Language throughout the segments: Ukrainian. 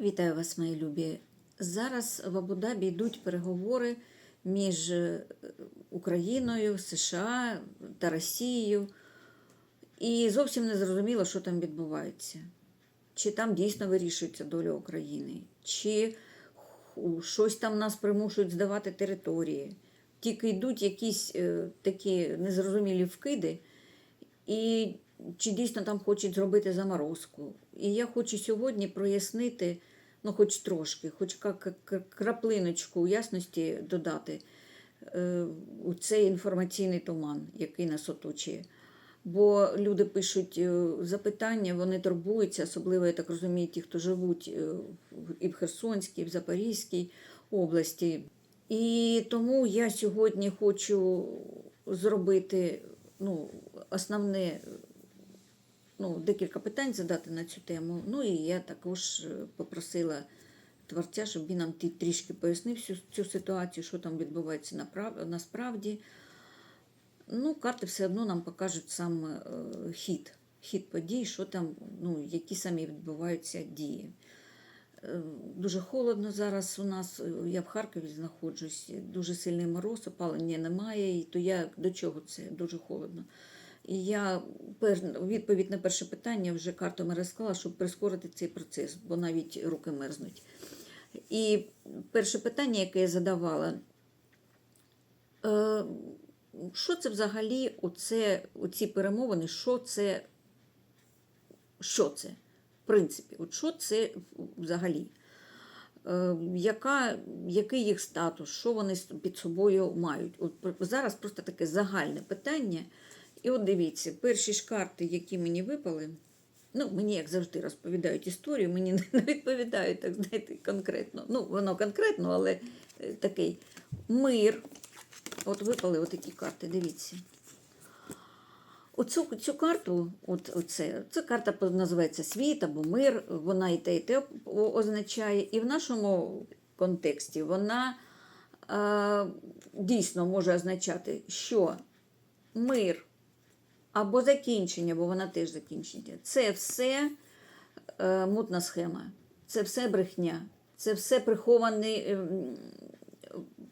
Вітаю вас, мої любі. Зараз в Абу-Дабі йдуть переговори між е, Україною, США та Росією. І зовсім не зрозуміло, що там відбувається. Чи там дійсно вирішується доля України, чи щось там нас примушують здавати території. Тільки йдуть якісь е, такі незрозумілі вкиди, і чи дійсно там хочуть зробити заморозку. І я хочу сьогодні прояснити, ну, хоч трошки, хоч ка- краплиночку ясності додати е, у цей інформаційний туман, який нас оточує. Бо люди пишуть е, запитання, вони турбуються, особливо, я так розумію, ті, хто живуть е, і в Херсонській, і в Запорізькій області. І тому я сьогодні хочу зробити ну, основне, ну, декілька питань задати на цю тему. Ну і я також е, попросила творця, щоб він нам трішки пояснив всю цю ситуацію, що там відбувається насправді. Ну, карти все одно нам покажуть сам е, хід, хід подій, що там, ну, які самі відбуваються дії. Е, Дуже холодно зараз у нас. Я в Харкові знаходжусь, дуже сильний мороз, опалення немає. І то я до чого це? Дуже холодно. І я відповідь на перше питання вже картами розклала, щоб прискорити цей процес, бо навіть руки мерзнуть. І перше питання, яке я задавала, е, що це взагалі оце, оці перемовини, що це, що це, в принципі, от що це взагалі? Е, яка, який їх статус, що вони під собою мають? От зараз просто таке загальне питання. І от дивіться, перші ж карти, які мені випали, ну, мені, як завжди, розповідають історію, мені не відповідають, так знаєте, конкретно. Ну, воно конкретно, але е, такий мир. От випали отакі карти, дивіться. Оцю цю карту, от, оце, ця карта називається світ або мир, вона і те, і те означає. І в нашому контексті вона е, дійсно може означати, що мир або закінчення, бо вона теж закінчення, це все е, мутна схема, це все брехня, це все прихований. ем,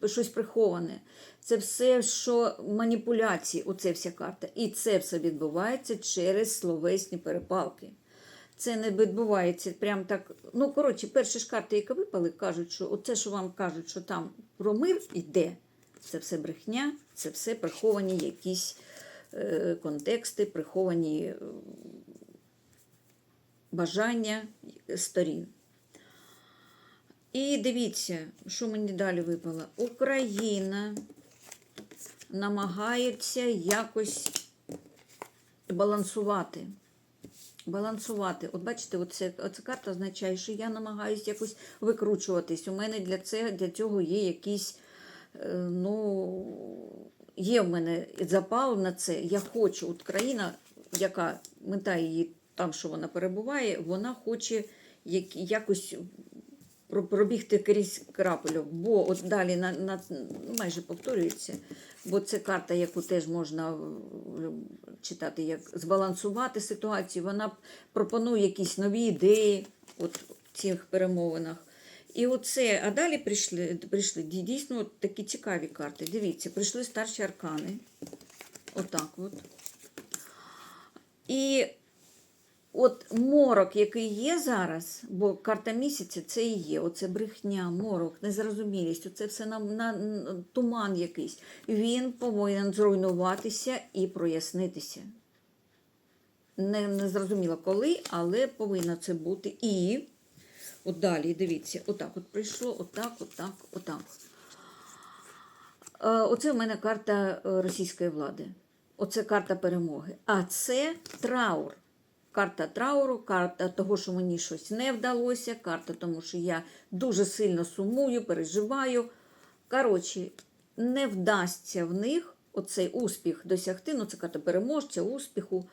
щось приховане. Це все, що маніпуляції, оце вся карта. І це все відбувається через словесні перепалки. Це не відбувається прям так. Ну, коротше, перші ж карти, які випали, кажуть, що оце, що вам кажуть, що там про мир йде, це все брехня, це все приховані якісь е, контексти, приховані е, бажання сторін. І дивіться, що мені далі випало. Україна намагається якось балансувати. Балансувати. От бачите, оце, оця карта означає, що я намагаюся якось викручуватись. У мене для, це, для цього є якісь, е, ну, є в мене запал на це. Я хочу, от країна, яка мета її там, що вона перебуває, вона хоче як, якось пробігти крізь крапельок, бо от далі на, на, майже повторюється, бо це карта, яку теж можна е, читати, як збалансувати ситуацію. Вона пропонує якісь нові ідеї от в цих перемовинах. І оце, а далі прийшли, прийшли дійсно такі цікаві карти. Дивіться, прийшли старші аркани. Отак от. І От морок, який є зараз, бо карта місяця це і є. Оце брехня, морок, незрозумілість, оце все на, на, туман якийсь. Він повинен зруйнуватися і прояснитися. Не, не зрозуміло коли, але повинно це бути. І от далі, дивіться, отак от прийшло, отак, отак, отак. Е, Оце в мене карта е, російської влади. Оце карта перемоги. А це траур. Карта трауру, карта того, що мені щось не вдалося, карта тому, що я дуже сильно сумую, переживаю. Коротше, не вдасться в них оцей успіх досягти. Ну, це карта переможця, успіху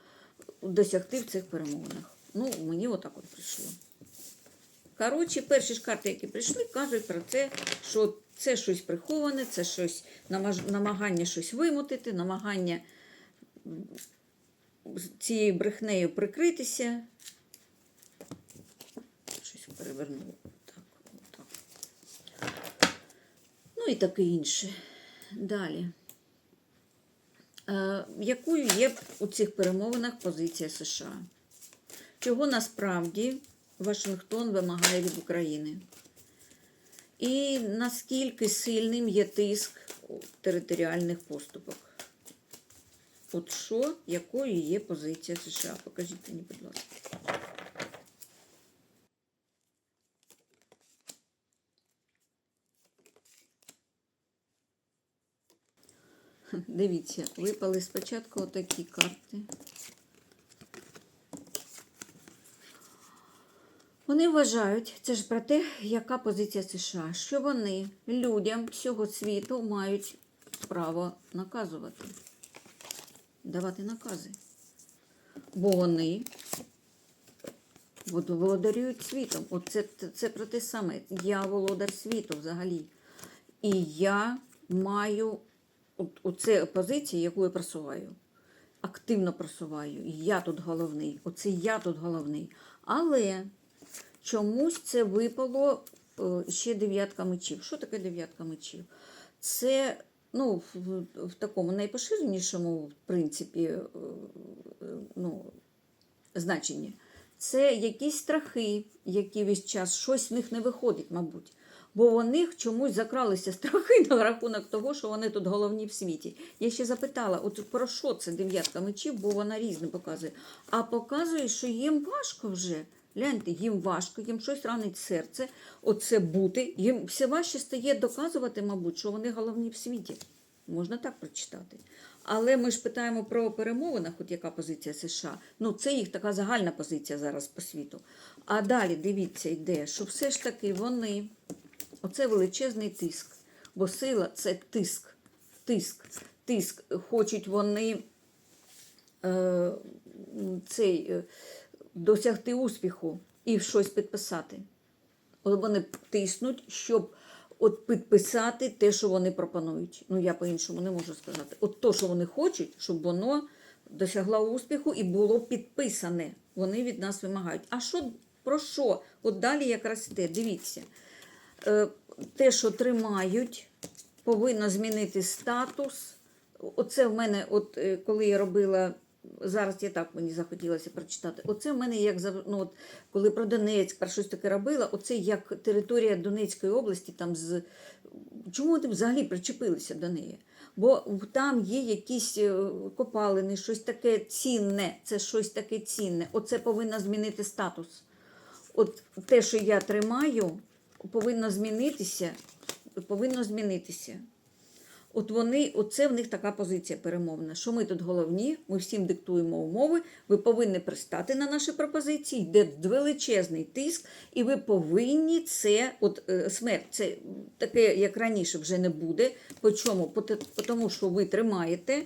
досягти в цих перемовинах. Ну, мені отак от прийшло. Коротше, перші ж карти, які прийшли, кажуть про те, що це щось приховане, це щось намагання щось вимотити, намагання цією брехнею прикритися. Щось перевернуло. Так, так. Ну і таке інше. Далі. Е, якою є у цих перемовинах позиція США? Чого насправді? Вашингтон вимагає від України? І наскільки сильним є тиск у територіальних поступах? От що, якою є позиція США? Покажіть мені, будь ласка. Дивіться, випали спочатку отакі карти. Вони вважають, це ж про те, яка позиція США, що вони людям всього світу мають право наказувати, давати накази. Бо вони володарюють світом. От це, це про те саме. Я володар світу взагалі. І я маю оце позиція, яку я просуваю. Активно просуваю. Я тут головний. Оце я тут головний. Але чомусь це випало е, ще дев'ятка мечів. Що таке дев'ятка мечів? Це ну, в, в такому найпоширенішому, в принципі, е, ну, значенні. Це якісь страхи, які весь час щось в них не виходить, мабуть. Бо них чомусь закралися страхи на рахунок того, що вони тут головні в світі. Я ще запитала, от про що це дев'ятка мечів, бо вона різне показує. А показує, що їм важко вже. Гляньте, їм важко, їм щось ранить серце, оце бути. Їм все важче стає доказувати, мабуть, що вони головні в світі. Можна так прочитати. Але ми ж питаємо про перемовинах, от яка позиція США. Ну, це їх така загальна позиція зараз по світу. А далі дивіться, йде, що все ж таки вони, оце величезний тиск. Бо сила це тиск. Тиск. Тиск. Хочуть вони е, цей, е, досягти успіху і щось підписати. От вони тиснуть, щоб от підписати те, що вони пропонують. Ну, я по-іншому не можу сказати. От то, що вони хочуть, щоб воно досягло успіху і було підписане. Вони від нас вимагають. А що про що? От далі якраз йде, дивіться. Е, Те, що тримають, повинно змінити статус. Оце в мене, от е, коли я робила. Зараз я так мені захотілося прочитати. Оце в мене як ну, от, коли про Донецьк, про щось таке робила, оце як територія Донецької області, там з чому вони взагалі причепилися до неї? Бо там є якісь е, копалини, щось таке цінне, це щось таке цінне. Оце повинно змінити статус. От те, що я тримаю, повинно змінитися. Повинно змінитися. От вони, оце в них така позиція перемовна, що ми тут головні, ми всім диктуємо умови, ви повинні пристати на наші пропозиції, йде величезний тиск, і ви повинні це, от е, смерть, це таке, як раніше, вже не буде. По чому? По тому, що ви тримаєте,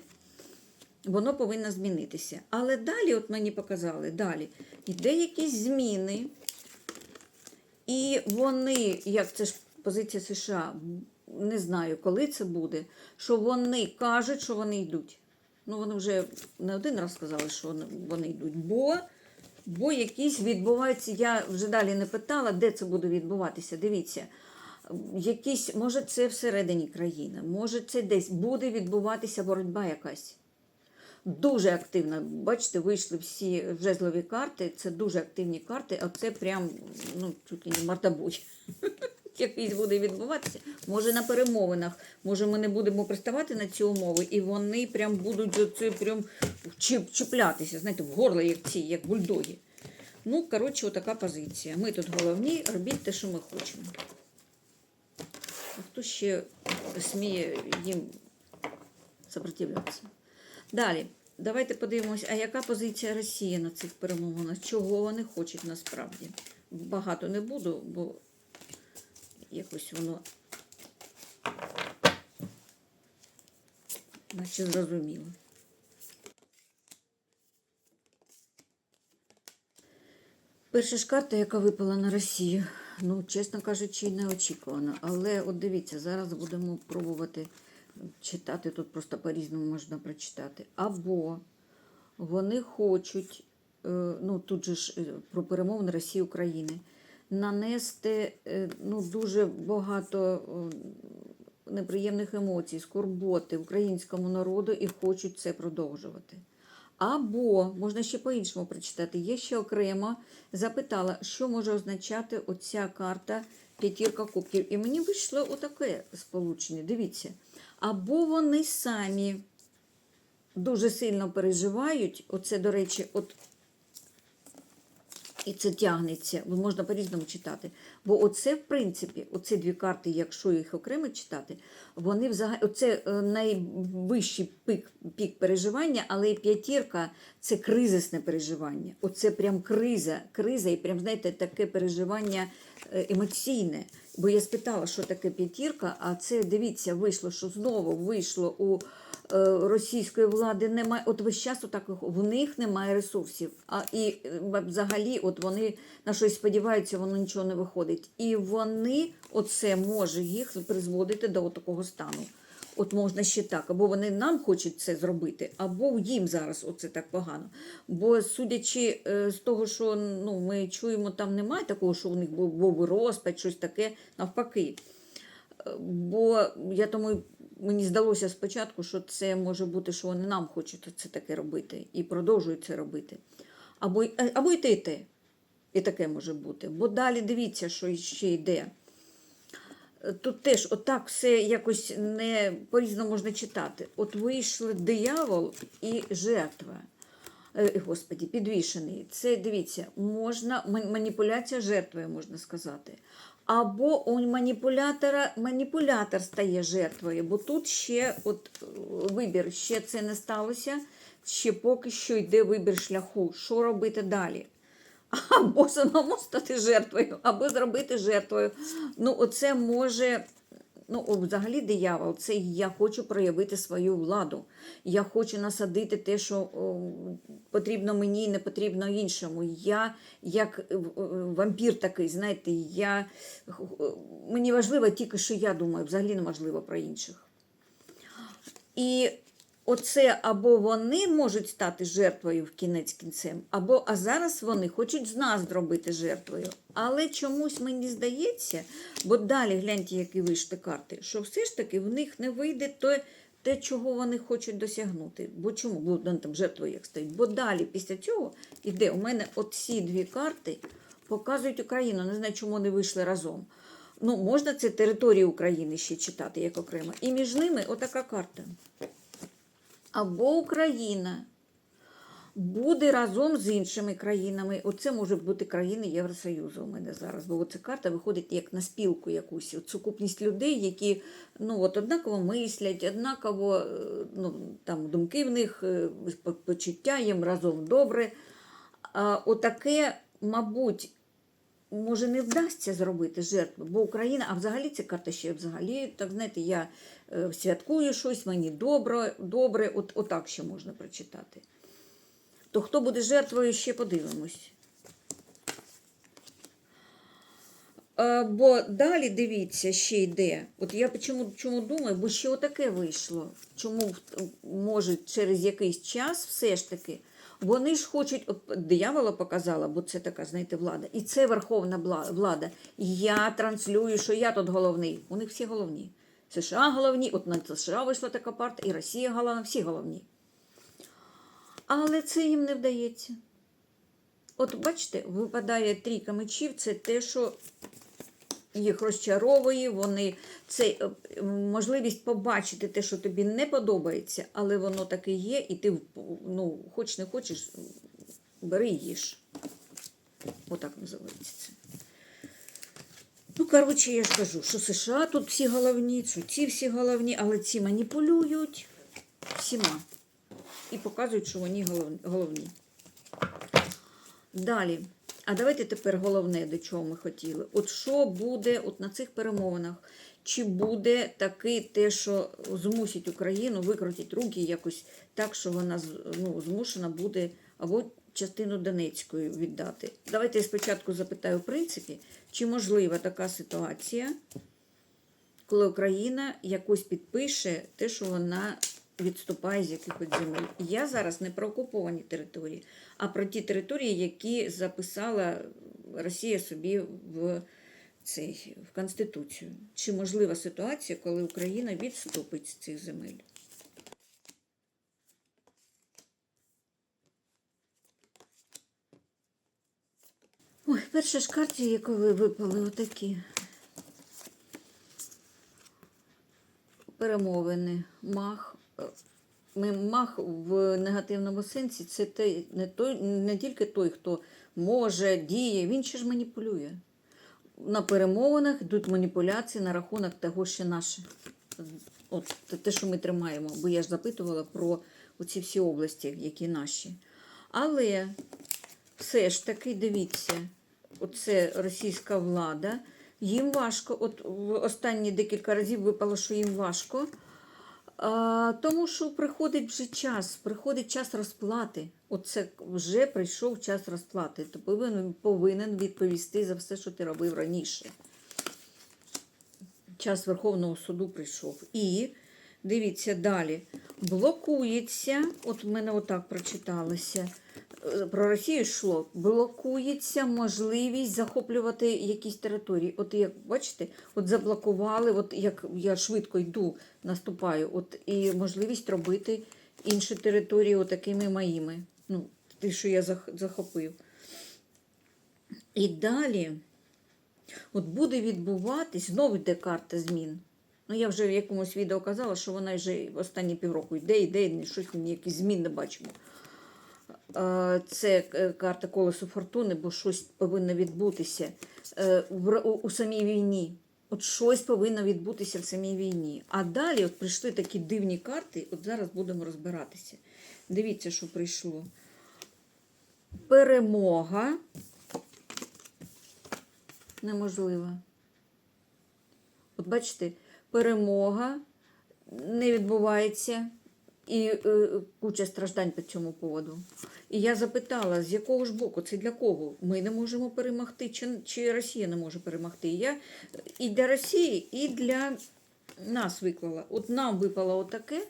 воно повинно змінитися. Але далі, от мені показали, далі йде якісь зміни, і вони, як це ж позиція США, не знаю, коли це буде, що вони кажуть, що вони йдуть. Ну, вони вже не один раз сказали, що вони- йдуть, бо, бо якісь відбуваються. Я вже далі не питала, де це буде відбуватися. Дивіться, якісь, може, це всередині країни, може, це десь буде відбуватися боротьба якась. Дуже активно. Бачите, вийшли всі жезлові карти. Це дуже активні карти, а це прям ну, чуть не мордобой. Якийсь буде відбуватися. Може на перемовинах, може ми не будемо приставати на ці умови, і вони прям будуть оце прям чіп- чіплятися, знаєте, в горло, як ці, як бульдоги. Ну, коротше, отака позиція. Ми тут головні, робіть те, що ми хочемо. А хто ще сміє їм сопротивлятися? Далі, давайте подивимось, а яка позиція Росії на цих перемовинах? Чого вони хочуть насправді? Багато не буду, бо якось воно наче зрозуміло. Перша ж карта, яка випала на Росію, ну, чесно кажучи, неочікувана. Але от дивіться, зараз будемо пробувати читати, тут просто по-різному можна прочитати. Або вони хочуть, е, ну тут же ж е, про перемовини Росії України, нанести е, ну, дуже багато неприємних емоцій, скорботи українському народу і хочуть це продовжувати. Або можна ще по-іншому прочитати. Я ще окремо запитала, що може означати оця карта п'ятірка кубків. І мені вийшло отаке сполучення. Дивіться. Або вони самі дуже сильно переживають. Оце, до речі, от і це тягнеться, можна по-різному читати. Бо оце, в принципі, оці дві карти, якщо їх окремо читати, вони взагалі оце е, найвищий пік, пік переживання, але і п'ятірка це кризисне переживання. Оце прям криза, криза, і прям, знаєте, таке переживання е, емоційне. Бо я спитала, що таке п'ятірка, а це дивіться, вийшло, що знову вийшло у російської влади немає. От весь час отак в них немає ресурсів. А і е, взагалі, от вони на щось сподіваються, воно нічого не виходить. І вони, оце може їх призводити до такого стану. От можна ще так, або вони нам хочуть це зробити, або їм зараз оце так погано. Бо судячи е, з того, що ну, ми чуємо, там немає такого, що у них був розпад, щось таке, навпаки. Бо я тому мені здалося спочатку, що це може бути, що вони нам хочуть це таке робити і продовжують це робити. Або, е, або й те, і те. І таке може бути. Бо далі дивіться, що ще йде. Тут теж отак все якось не по-різному можна читати. От вийшли диявол і жертва. Е, Господі, підвішений. Це дивіться, можна маніпуляція жертвою, можна сказати. Або у маніпулятора маніпулятор стає жертвою, бо тут ще от вибір, ще це не сталося, ще поки що йде вибір шляху. Що робити далі? або самому стати жертвою, або зробити жертвою. Ну, оце може. Ну, взагалі, диявол, це я хочу проявити свою владу. Я хочу насадити те, що о, потрібно мені і не потрібно іншому. Я як е, е, вампір такий, знаєте, я, е, мені важливо тільки, що я думаю, взагалі не важливо про інших. І оце або вони можуть стати жертвою в кінець кінцем, або а зараз вони хочуть з нас зробити жертвою. Але чомусь мені здається, бо далі гляньте, які вийшли карти, що все ж таки в них не вийде те, те, чого вони хочуть досягнути. Бо чому? Бо там жертвою як стоїть. Бо далі після цього іде у мене оці дві карти показують Україну. Не знаю, чому вони вийшли разом. Ну, можна це території України ще читати як окремо. І між ними отака карта. Або Україна буде разом з іншими країнами. Оце може бути країни Євросоюзу у мене зараз, бо оця карта виходить як на спілку якусь. Сукупність людей, які ну, от, однаково мислять, однаково е, ну, там, думки в них, е, почуття їм разом добре. А, отаке, мабуть, може не вдасться зробити жертву, бо Україна, а взагалі ця карта ще взагалі, так знаєте, я е, святкую щось, мені добре, добре, от, отак ще можна прочитати. То хто буде жертвою, ще подивимось. Бо далі дивіться, ще йде. От я чому, чому думаю, бо ще отаке вийшло. Чому може через якийсь час все ж таки. Вони ж хочуть, от диявола показала, бо це така, знаєте, влада. І це верховна влада. Я транслюю, що я тут головний. У них всі головні. США головні, от на США вийшла така партія, і Росія головна, всі головні. Але це їм не вдається. От бачите, випадає трійка мечів, це те, що їх розчаровує, вони це е, можливість побачити те, що тобі не подобається, але воно таке є, і ти ну, хоч не хочеш, бери і їж. Отак називається це. Ну, коротше, я ж кажу, що США тут всі головні, що ці всі головні, але ці маніпулюють всіма і показують, що вони головні. Далі. А давайте тепер головне, до чого ми хотіли. От що буде от на цих перемовинах? Чи буде таки те, що змусить Україну викрутить руки якось так, що вона ну, змушена буде або частину Донецької віддати? Давайте я спочатку запитаю, в принципі, чи можлива така ситуація, коли Україна якось підпише те, що вона відступає з якихось земель. Я зараз не про окуповані території, а про ті території, які записала Росія собі в цей, в Конституцію. Чи можлива ситуація, коли Україна відступить з цих земель? Ой, перша ж карті, яку ви випали, отакі. Перемовини, мах. Мах в негативному сенсі це те, не, той, не тільки той, хто може, діє, він ще ж маніпулює. На перемовинах йдуть маніпуляції на рахунок того, що наше. От те- що ми тримаємо, бо я ж запитувала про оці всі області, які наші. Але все ж таки дивіться, оце російська влада. Їм важко, от в останні декілька разів випало, що їм важко. А, тому що приходить вже час, приходить час розплати. Оце вже прийшов час розплати. Ти повинен, повинен відповісти за все, що ти робив раніше. Час Верховного суду прийшов. І дивіться далі. Блокується, от в мене отак прочиталося. Про Росію йшло, блокується можливість захоплювати якісь території. От як бачите, от заблокували, от як я швидко йду, наступаю, от і можливість робити інші території, отакими моїми. Ну, ті, що я зах- захопив. І далі. От буде відбуватись, знову йде карта змін. Ну, я вже в якомусь відео казала, що вона вже останні півроку йде, йде, щось якісь змін не бачимо. Це е, карта колесо фортуни, бо щось повинно відбутися е, у, самій війні. От щось повинно відбутися в самій війні. А далі от прийшли такі дивні карти, от зараз будемо розбиратися. Дивіться, що прийшло. Перемога неможлива. От бачите, перемога не відбувається і е, куча страждань по цьому поводу. І я запитала, з якого ж боку, це для кого? Ми не можемо перемогти, чи, чи Росія не може перемогти. І я і для Росії, і для нас виклала. От нам випало отаке,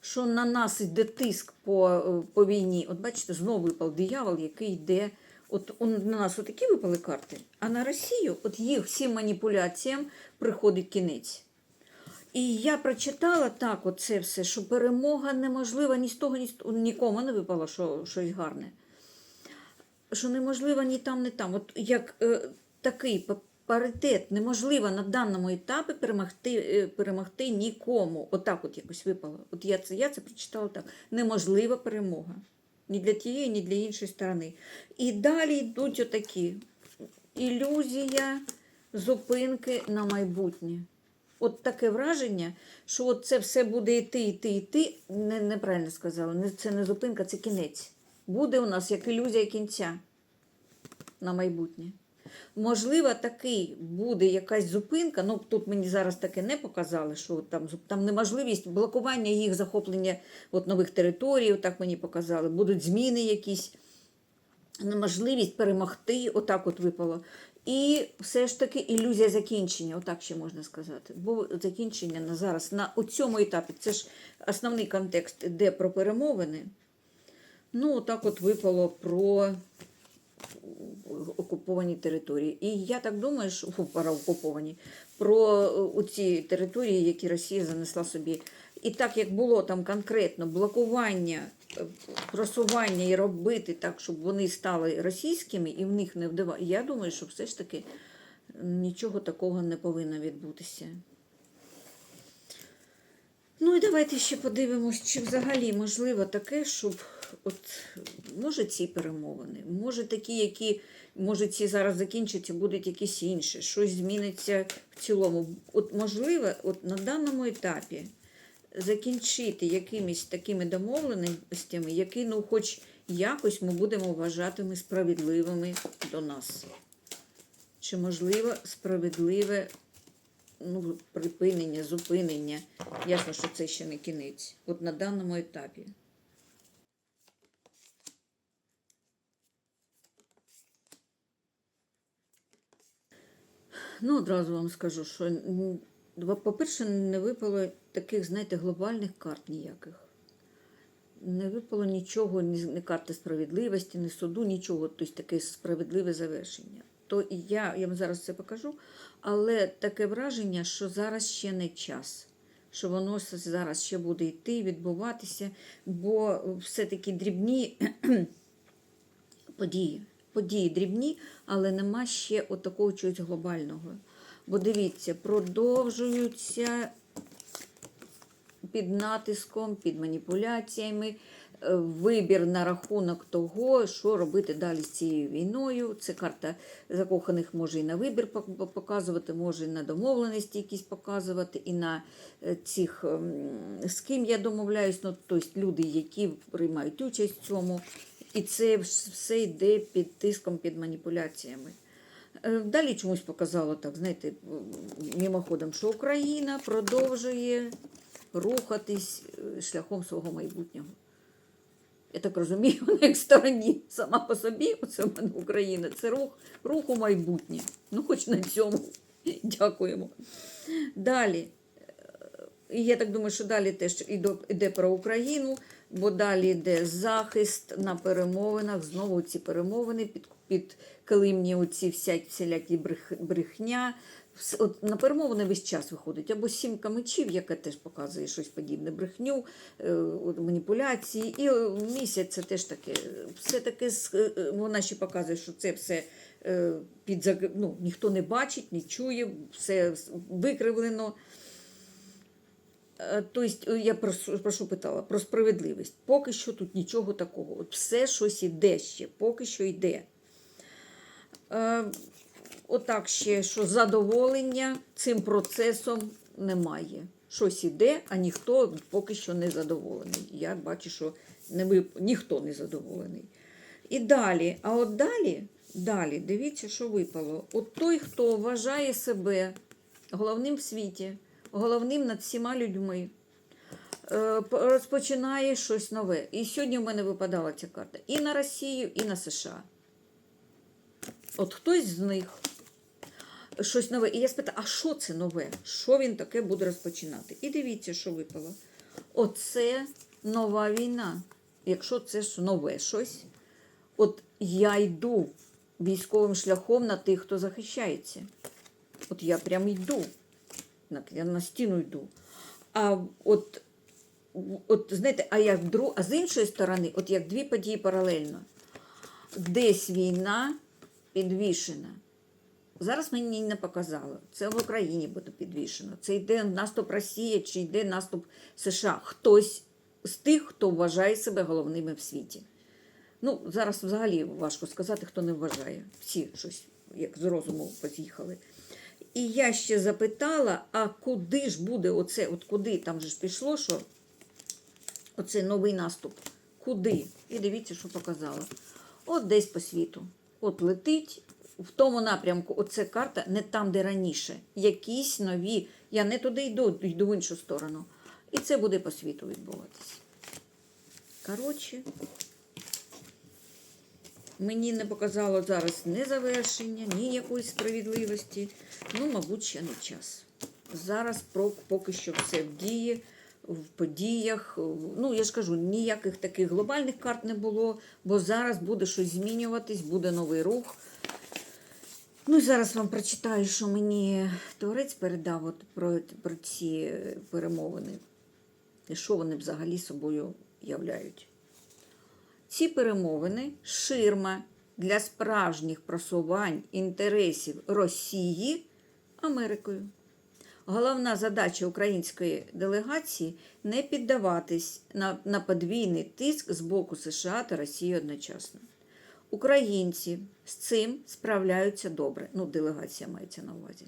що на нас йде тиск по, е, по війні. От бачите, знову випав диявол, який йде. От он, на нас отакі випали карти, а на Росію, от їх всім маніпуляціям приходить кінець. І я прочитала так, оце все, що перемога неможлива ні з того, ні з того. Нікому не випало що, щось гарне. Що неможлива ні там, ні там. От як е, такий паритет неможливо на даному етапі перемогти, е, перемогти нікому. Отак от якось випало. От я це, я це прочитала так. Неможлива перемога. Ні для тієї, ні для іншої сторони. І далі йдуть отакі ілюзія зупинки на майбутнє. От таке враження, що от це все буде йти, йти, йти. Не, неправильно сказала. Це не зупинка, це кінець. Буде у нас як ілюзія кінця на майбутнє. Можливо, такий буде якась зупинка. Ну тут мені зараз таке не показали, що там, там неможливість блокування їх захоплення от нових територій, так мені показали. Будуть зміни якісь, неможливість перемогти, отак от випало. І все ж таки ілюзія закінчення, отак ще можна сказати. Бо закінчення на зараз на у цьому етапі це ж основний контекст іде про перемовини. Ну, отак от випало про окуповані території. І я так думаю, що окуповані, про ці території, які Росія занесла собі. І так як було там конкретно блокування, е, просування і робити так, щоб вони стали російськими і в них не вдавали, я думаю, що все ж таки нічого такого не повинно відбутися. Ну і давайте ще подивимось, чи взагалі можливо таке, щоб от може ці перемовини, може такі, які може ці зараз закінчаться, будуть якісь інші, щось зміниться в цілому. От можливо, от на даному етапі закінчити якимись такими домовленостями, які, ну, хоч якось ми будемо вважатими справедливими до нас. Чи можливо справедливе ну, припинення, зупинення. Ясно, що це ще не кінець. От на даному етапі. Ну, одразу вам скажу, що, по-перше, не випало таких, знаєте, глобальних карт ніяких. Не випало нічого, ні, карти справедливості, ні суду, нічого, тобто таке справедливе завершення. то і я, я вам зараз це покажу, але таке враження, що зараз ще не час. Що воно зараз ще буде йти, відбуватися, бо все-таки дрібні події. Події дрібні, але нема ще от такого чогось глобального. Бо дивіться, продовжуються під натиском, під маніпуляціями, е, вибір на рахунок того, що робити далі з цією війною. Це карта закоханих може і на вибір показувати, може і на домовленості якісь показувати, і на е, цих, ем, з ким я домовляюсь, ну, тобто люди, які приймають участь в цьому. І це все йде під тиском, під маніпуляціями. Е, Далі чомусь показало так, знаєте, мимоходом, що Україна продовжує рухатись е, шляхом свого майбутнього. Я так розумію, вона як стороні сама по собі, оце в мене Україна, це рух, рух у майбутнє. Ну, хоч на цьому. Дякуємо. Далі. І я так думаю, що далі теж іде про Україну, бо далі йде захист на перемовинах. Знову ці перемовини під, під килимні оці всякі, всілякі брех, брехня. От на перемовини весь час виходить. Або сімка мечів, яка теж показує щось подібне, брехню, е, маніпуляції. І е, місяць це теж таке. Все таке е, вона ще показує, що це все під ну, ніхто не бачить, не чує, все викривлено. Тобто, я прошу, прошу питала про справедливість. Поки що тут нічого такого. От все щось іде ще, поки що йде. Е, отак ще, що задоволення цим процесом немає. Щось іде, а ніхто поки що не задоволений. Я бачу, що не ви, ніхто не задоволений. І далі, а от далі, далі, дивіться, що випало. От той, хто вважає себе головним в світі, головним над всіма людьми, е, розпочинає щось нове. І сьогодні в мене випадала ця карта і на Росію, і на США. От хтось з них щось нове. І я спитала, а що це нове? Що він таке буде розпочинати? І дивіться, що випало. Оце нова війна. Якщо це нове щось, от я йду військовим шляхом на тих, хто захищається. От я прям йду. Я на стіну йду. А от, от знаєте, а як дру, а з іншої сторони, от як дві події паралельно. Десь війна підвішена. Зараз мені не показало. Це в Україні буде підвішено. Це йде наступ Росії чи йде наступ США. Хтось з тих, хто вважає себе головними в світі. Ну, зараз взагалі важко сказати, хто не вважає. Всі щось як з розуму поз'їхали. І я ще запитала, а куди ж буде оце, от куди там же ж пішло, що оце новий наступ? Куди? І дивіться, що показала. От десь по світу. От летить в тому напрямку. Оце карта не там, де раніше. Якісь нові. Я не туди йду, йду в іншу сторону. І це буде по світу відбуватися. Коротше, мені не показало зараз ні завершення, ні якоїсь справедливості. Ну, мабуть, ще не час. Зараз поки що все в дії, в подіях. Ну, я ж кажу, ніяких таких глобальних карт не було, бо зараз буде щось змінюватись, буде новий рух. Ну, і зараз вам прочитаю, що мені творець передав от про, про ці перемовини. І що вони взагалі собою являють. Ці перемовини ширма для справжніх просувань інтересів Росії Америкою. Головна задача української делегації не піддаватись на, на подвійний тиск з боку США та Росії одночасно. Українці з цим справляються добре. Ну, делегація мається на увазі.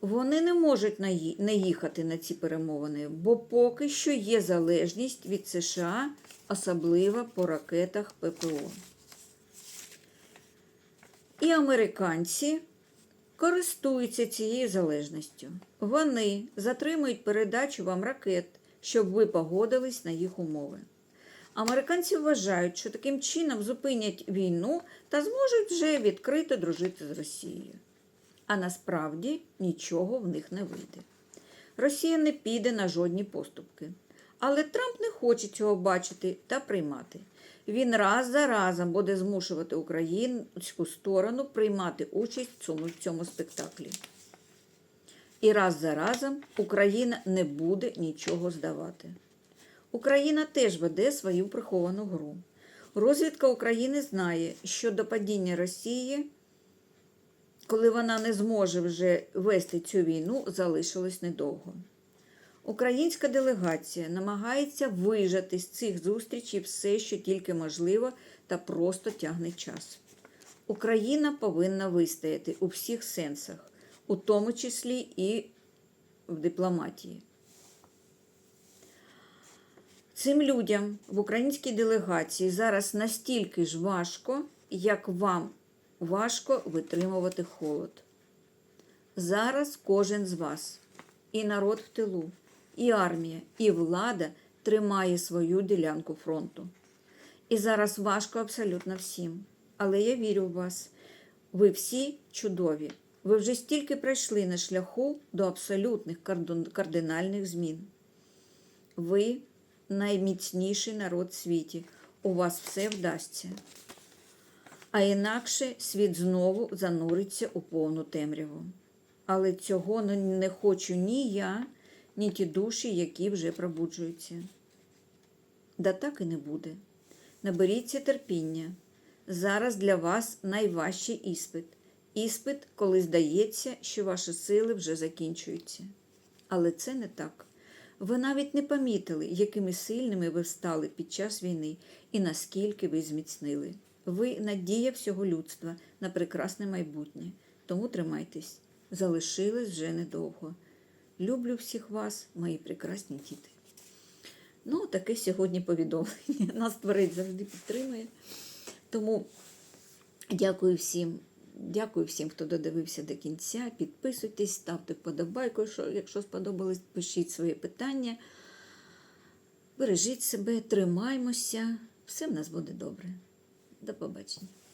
Вони не можуть не їхати на ці перемовини, бо поки що є залежність від США, особливо по ракетах ППО. І американці користуються цією залежністю. Вони затримують передачу вам ракет, щоб ви погодились на їх умови. Американці вважають, що таким чином зупинять війну та зможуть вже відкрито дружити з Росією. А насправді нічого в них не вийде. Росія не піде на жодні поступки. Але Трамп не хоче цього бачити та приймати. Він раз за разом буде змушувати українську сторону приймати участь в цьому, в цьому спектаклі. І раз за разом Україна не буде нічого здавати. Україна теж веде свою приховану гру. Розвідка України знає, що до падіння Росії, коли вона не зможе вже вести цю війну, залишилось недовго. Українська делегація намагається вижати з цих зустрічей все, що тільки можливо, та просто тягне час. Україна повинна вистояти у всіх сенсах, у тому числі і в дипломатії. Цим людям в українській делегації зараз настільки ж важко, як вам важко витримувати холод. Зараз кожен з вас, і народ в тилу, і армія, і влада тримає свою ділянку фронту. І зараз важко абсолютно всім. Але я вірю в вас. Ви всі чудові. Ви вже стільки пройшли на шляху до абсолютних кардинальних змін. Ви найміцніший народ в світі. У вас все вдасться. А інакше світ знову зануриться у повну темряву. Але цього не- хочу ні я, ні ті душі, які вже пробуджуються. Да так і не буде. Наберіться терпіння. Зараз для вас найважчий іспит. Іспит, коли здається, що ваші сили вже закінчуються. Але це не так. Ви навіть не помітили, якими сильними ви стали під час війни і наскільки ви зміцнили. Ви надія всього людства на прекрасне майбутнє. Тому тримайтесь. Залишилось вже недовго. Люблю всіх вас, мої прекрасні діти. Ну, таке сьогодні повідомлення. Нас творець завжди підтримує. Тому дякую всім. Дякую всім, хто додивився до кінця. Підписуйтесь, ставте вподобайку, якщо сподобалось, пишіть свої питання. Бережіть себе, тримаймося. Все в нас буде добре. До побачення.